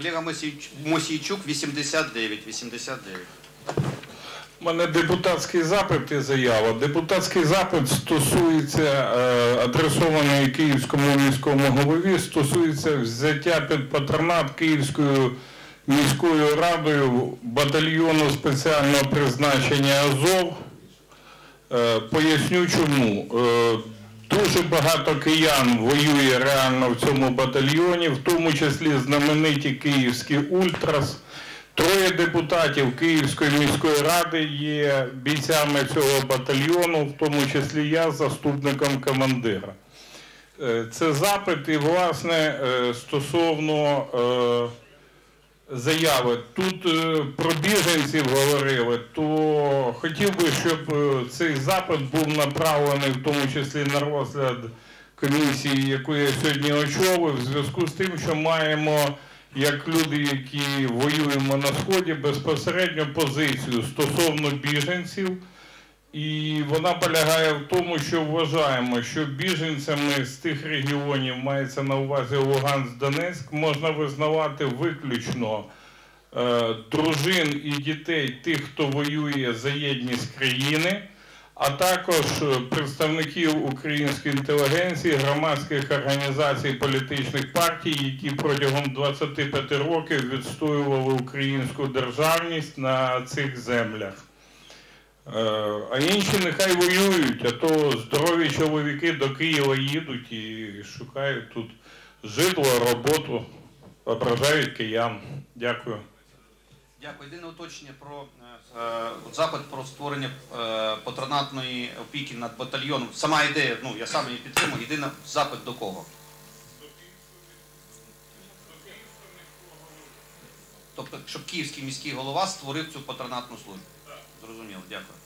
Олега Мосійчук, 89. 89. У мене депутатський запит і заява. Депутатський запит стосується е, адресований Київському міському голові, стосується взяття під патронат Київською міською радою батальйону спеціального призначення Азов. Е, Поясню чому. Дуже багато киян воює реально в цьому батальйоні, в тому числі знамениті київські ультрас. Троє депутатів Київської міської ради є бійцями цього батальйону, в тому числі я заступником командира. Е, Це запит і, власне, е, стосовно е, заяви. Тут про біженців говорили, хотів би, щоб е, цей запит був направлений в тому числі на розгляд комісії, яку я сьогодні очолив, в зв'язку з тим, що маємо як люди, які воюємо на сході, безпосередньо позицію стосовно біженців. І вона полягає в тому, що вважаємо, що біженцями з тих регіонів мається на увазі Луганськ, Донецьк, можна визнавати виключно дружин і дітей тих, хто воює за єдність країни, а також е, представників української інтелігенції, громадських організацій, політичних партій, які протягом 25 років відстоювали українську державність на цих землях. Е, А інші нехай воюють, а то здорові чоловіки до Києва їдуть і шукають тут житло, роботу, ображають киян. Дякую. Дякую. Єдине уточнення про е, е, запит про створення е, патронатної опіки над батальйоном. Сама ідея, ну я сам її підтримую. Єдине запит до кого? Тобто, щоб київський міський голова створив цю патронатну службу. Зрозуміло, дякую.